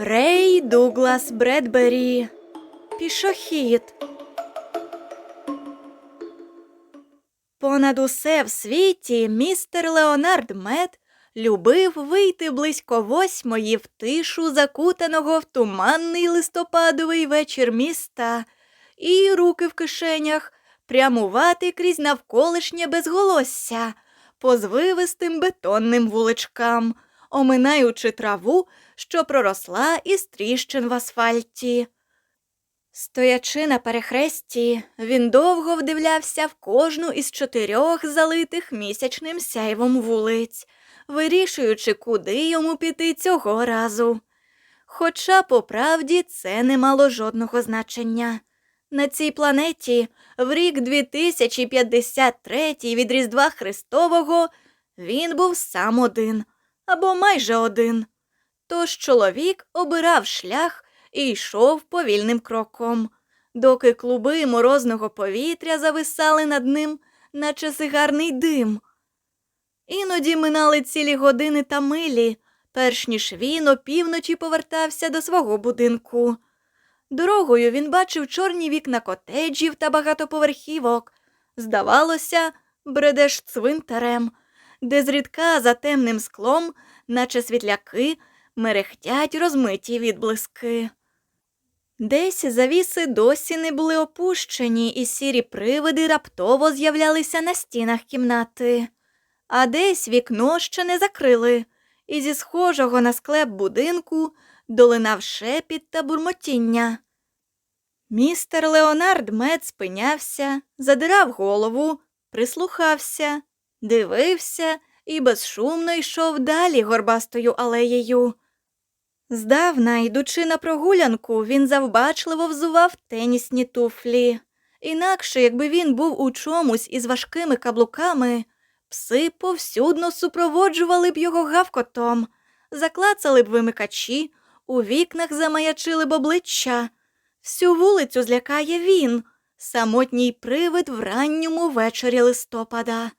Рей Дуглас Бредбері. Пішохід. Понад усе в світі містер Леонард Мед любив вийти близько восьмої в тишу закутаного в туманний листопадовий вечір міста і руки в кишенях прямувати крізь навколишнє безголосся по звивистим бетонним вуличкам, оминаючи траву, що проросла із тріщин в асфальті. Стоячи на перехресті, він довго вдивлявся в кожну із чотирьох залитих місячним сяйвом вулиць, вирішуючи, куди йому піти цього разу. Хоча, по правді, це не мало жодного значення. На цій планеті в рік 2053 від Різдва Христового він був сам один або майже один. Тож чоловік обирав шлях і йшов повільним кроком, доки клуби морозного повітря зависали над ним, наче сигарний дим. Іноді минали цілі години та милі, перш ніж він опівночі повертався до свого будинку. Дорогою він бачив чорні вікна котеджів та багатоповерхівок. Здавалося, бредеш цвинтарем, де зрідка за темним склом, наче світляки, мерехтять розмиті відблиски. Десь завіси досі не були опущені, і сірі привиди раптово з'являлися на стінах кімнати, а десь вікно ще не закрили, і зі схожого на склеп будинку долинав шепіт та бурмотіння. Містер Леонард Мед спинявся, задирав голову, прислухався, дивився і безшумно йшов далі горбастою алеєю. Здавна, йдучи на прогулянку, він завбачливо взував тенісні туфлі. Інакше, якби він був у чомусь із важкими каблуками, пси повсюдно супроводжували б його гавкотом, заклацали б вимикачі, у вікнах замаячили б обличчя. Всю вулицю злякає він, самотній привид в ранньому вечорі листопада.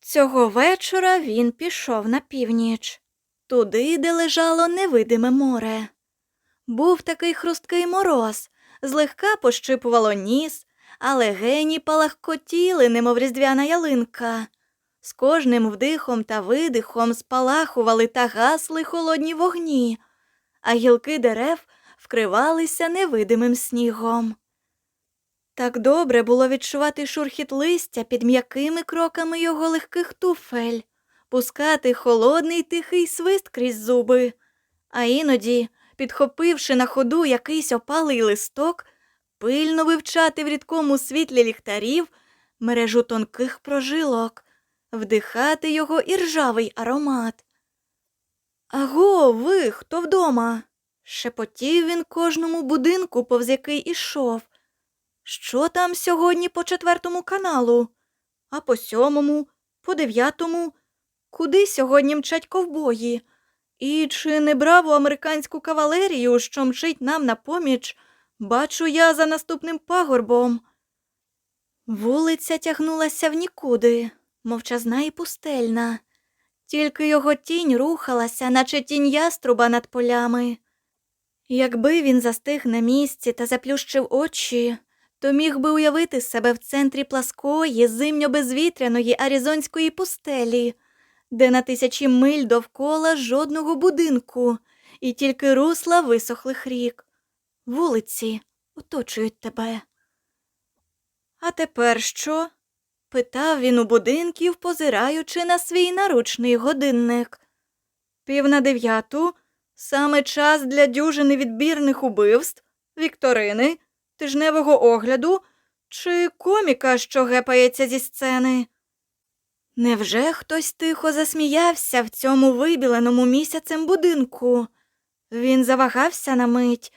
Цього вечора він пішов на північ, туди, де лежало невидиме море. Був такий хрусткий мороз, злегка пощипувало ніс, але гені палахкотіли, немов різдвяна ялинка. З кожним вдихом та видихом спалахували та гасли холодні вогні, а гілки дерев вкривалися невидимим снігом. Так добре було відчувати шурхіт листя під м'якими кроками його легких туфель, пускати холодний тихий свист крізь зуби, а іноді, підхопивши на ходу якийсь опалий листок, пильно вивчати в рідкому світлі ліхтарів мережу тонких прожилок, вдихати його іржавий аромат. Аго, ви, хто вдома? Шепотів він кожному будинку, повз який ішов. Що там сьогодні по четвертому каналу, а по сьомому, по дев'ятому, куди сьогодні мчать ковбої? І чи не браву американську кавалерію, що мчить нам на поміч, бачу я за наступним пагорбом. Вулиця тягнулася в нікуди, мовчазна і пустельна, тільки його тінь рухалася, наче тінь яструба над полями. Якби він застиг на місці та заплющив очі, то міг би уявити себе в центрі пласкої, зимньо-безвітряної аризонської пустелі, де на тисячі миль довкола жодного будинку, і тільки русла висохлих рік. Вулиці оточують тебе. А тепер що? питав він у будинків, позираючи на свій наручний годинник. Пів на дев'яту саме час для дюжини відбірних убивств, вікторини, тижневого огляду чи коміка, що гепається зі сцени. Невже хтось тихо засміявся в цьому вибіленому місяцем будинку? Він завагався на мить,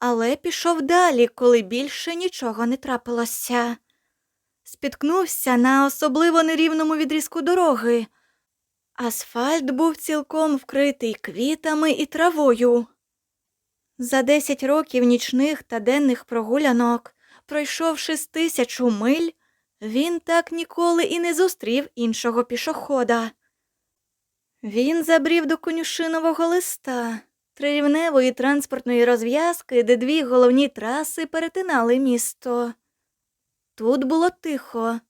але пішов далі, коли більше нічого не трапилося. Спіткнувся на особливо нерівному відрізку дороги. Асфальт був цілком вкритий квітами і травою. За десять років нічних та денних прогулянок, пройшовши з тисячу миль, він так ніколи і не зустрів іншого пішохода. Він забрів до конюшинового листа, трирівневої транспортної розв'язки, де дві головні траси перетинали місто. Тут було тихо,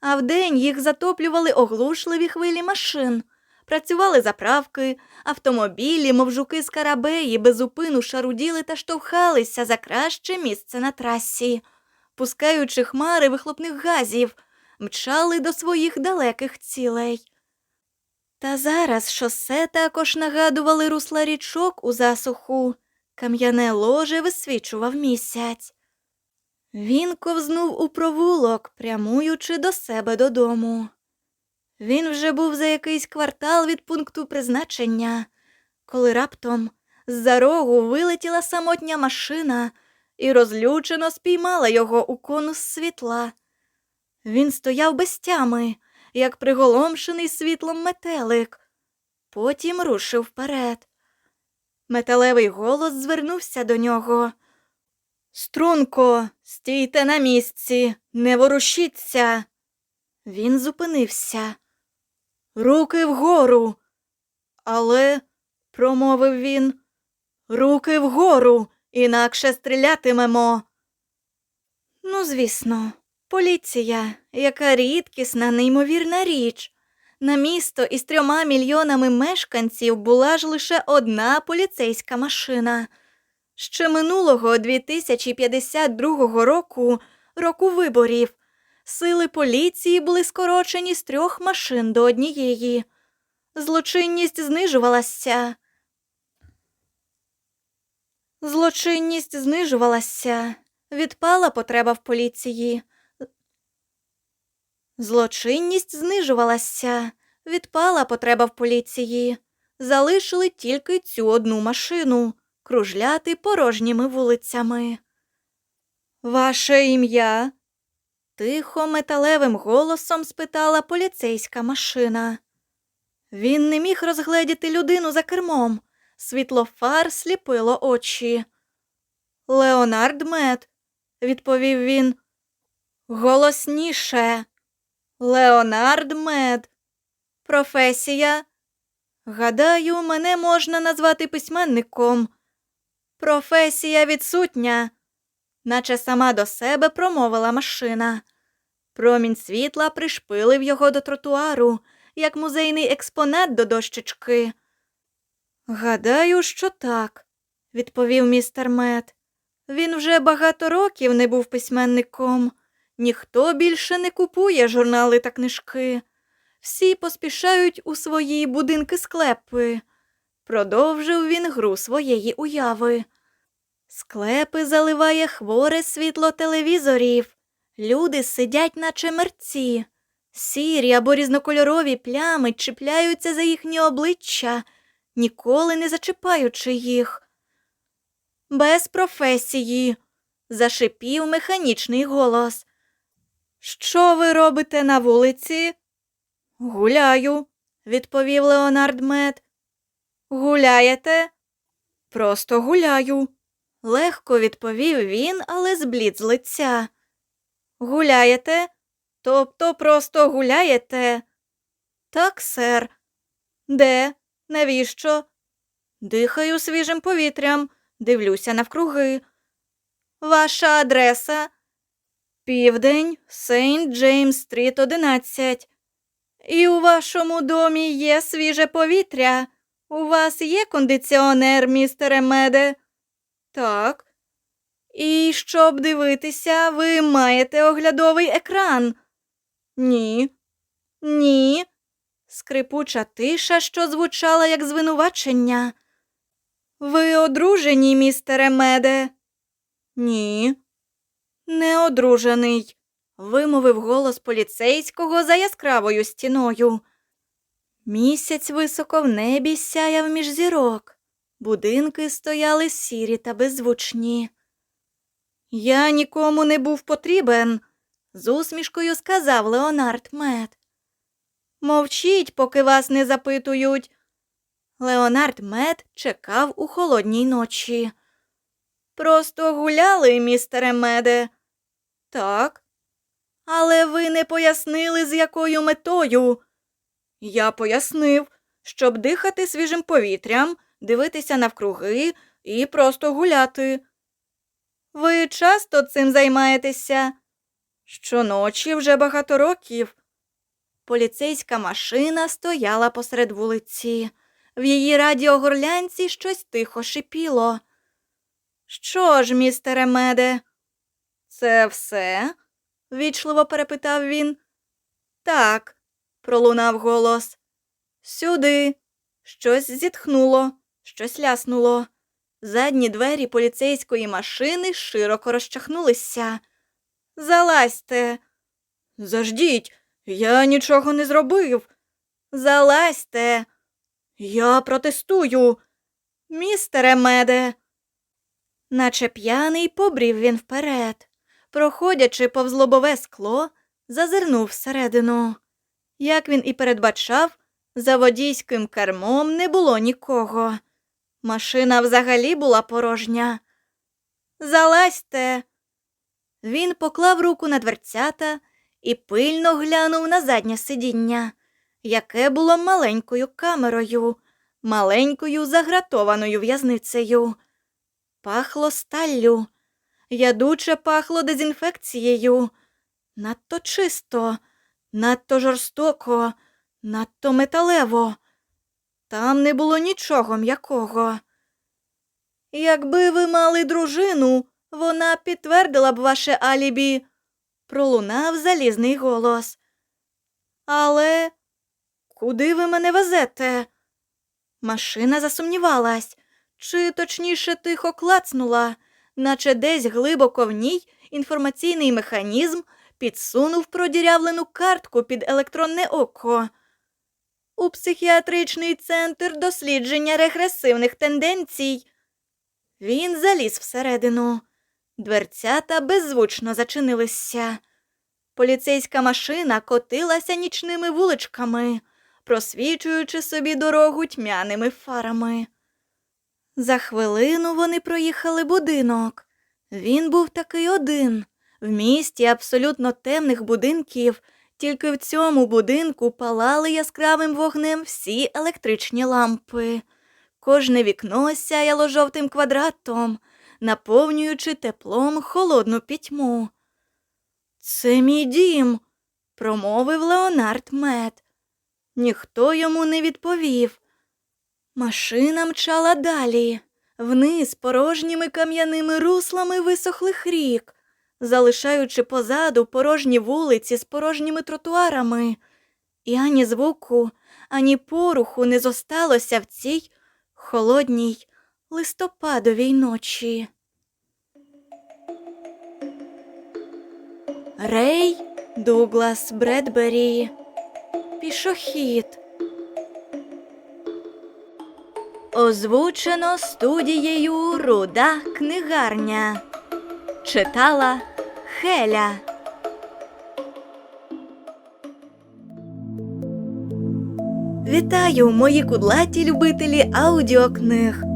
а вдень їх затоплювали оглушливі хвилі машин. Працювали заправки, автомобілі, мов жуки з карабеї, безупину шаруділи та штовхалися за краще місце на трасі, пускаючи хмари вихлопних газів, мчали до своїх далеких цілей. Та зараз шосе також нагадували русла річок у засуху, кам'яне ложе висвічував місяць. Він ковзнув у провулок, прямуючи до себе додому. Він вже був за якийсь квартал від пункту призначення, коли раптом з-за рогу вилетіла самотня машина і розлючено спіймала його у конус світла. Він стояв без тями, як приголомшений світлом метелик, потім рушив вперед. Металевий голос звернувся до нього. Струнко, стійте на місці, не ворушіться. Він зупинився. Руки вгору. Але, промовив він, руки вгору, інакше стрілятимемо. Ну, звісно, поліція, яка рідкісна, неймовірна річ. На місто із трьома мільйонами мешканців була ж лише одна поліцейська машина. Ще минулого 2052 року, року виборів, сили поліції були скорочені з трьох машин до однієї. Злочинність знижувалася. Злочинність знижувалася. Відпала потреба в поліції. Злочинність знижувалася. Відпала потреба в поліції. Залишили тільки цю одну машину кружляти порожніми вулицями. Ваше ім'я? Тихо металевим голосом спитала поліцейська машина. Він не міг розгледіти людину за кермом. Світло фар сліпило очі. Леонард Мед, відповів він. Голосніше. Леонард Мед. Професія. Гадаю, мене можна назвати письменником. Професія відсутня, наче сама до себе промовила машина. Промінь світла пришпилив його до тротуару, як музейний експонат до дощечки. Гадаю, що так, відповів містер Мед. Він вже багато років не був письменником. Ніхто більше не купує журнали та книжки. Всі поспішають у свої будинки склепи. Продовжив він гру своєї уяви. Склепи заливає хворе світло телевізорів. Люди сидять, наче мерці. Сірі або різнокольорові плями чіпляються за їхні обличчя, ніколи не зачіпаючи їх. Без професії, зашипів механічний голос. Що ви робите на вулиці? Гуляю, відповів Леонард Мед. Гуляєте? Просто гуляю. Легко відповів він, але зблід з лиця. Гуляєте? Тобто просто гуляєте? Так, сер. Де? Навіщо? Дихаю свіжим повітрям, дивлюся навкруги. Ваша адреса? Південь, Сейнт Джеймс Стріт 11. І у вашому домі є свіже повітря. У вас є кондиціонер, містере Меде? Так. І щоб дивитися, ви маєте оглядовий екран? Ні. Ні. Скрипуча тиша, що звучала як звинувачення. Ви одружені, містере Меде? Ні. Не одружений, вимовив голос поліцейського за яскравою стіною. Місяць високо в небі сяяв між зірок. Будинки стояли сірі та беззвучні. Я нікому не був потрібен, з усмішкою сказав Леонард Мед. Мовчіть, поки вас не запитують. Леонард Мед чекав у холодній ночі. Просто гуляли, містере Меде. Так. Але ви не пояснили, з якою метою. Я пояснив, щоб дихати свіжим повітрям, дивитися навкруги і просто гуляти. Ви часто цим займаєтеся? Щоночі вже багато років. Поліцейська машина стояла посеред вулиці. В її радіогорлянці щось тихо шипіло. Що ж, містере Меде? Це все? вічливо перепитав він. Так, пролунав голос. Сюди. Щось зітхнуло, щось ляснуло. Задні двері поліцейської машини широко розчахнулися. Залазьте. Заждіть, я нічого не зробив. Залазьте. Я протестую. Містере Меде. Наче п'яний побрів він вперед. Проходячи повз лобове скло, зазирнув всередину. Як він і передбачав, за водійським кермом не було нікого. Машина взагалі була порожня. Залазьте. Він поклав руку на дверцята і пильно глянув на заднє сидіння, яке було маленькою камерою, маленькою загратованою в'язницею. Пахло сталлю, ядуче пахло дезінфекцією. Надто чисто, надто жорстоко, надто металево. Там не було нічого м'якого. Якби ви мали дружину, вона підтвердила б ваше алібі, пролунав залізний голос. Але куди ви мене везете? Машина засумнівалась, чи точніше тихо клацнула, наче десь глибоко в ній інформаційний механізм підсунув продірявлену картку під електронне око. У психіатричний центр дослідження регресивних тенденцій. Він заліз всередину. Дверцята беззвучно зачинилися. Поліцейська машина котилася нічними вуличками, просвічуючи собі дорогу тьмяними фарами. За хвилину вони проїхали будинок. Він був такий один. В місті абсолютно темних будинків, тільки в цьому будинку палали яскравим вогнем всі електричні лампи. Кожне вікно сяяло жовтим квадратом, наповнюючи теплом холодну пітьму. Це мій дім, промовив Леонард Мед. Ніхто йому не відповів. Машина мчала далі, вниз порожніми кам'яними руслами висохлих рік, залишаючи позаду порожні вулиці з порожніми тротуарами. І ані звуку, ані поруху не зосталося в цій холодній листопадовій ночі. Рей Дуглас Бредбері Пішохід. Озвучено студією Руда книгарня. Читала Хеля. Вітаю, мої кудлаті любителі аудіокниг.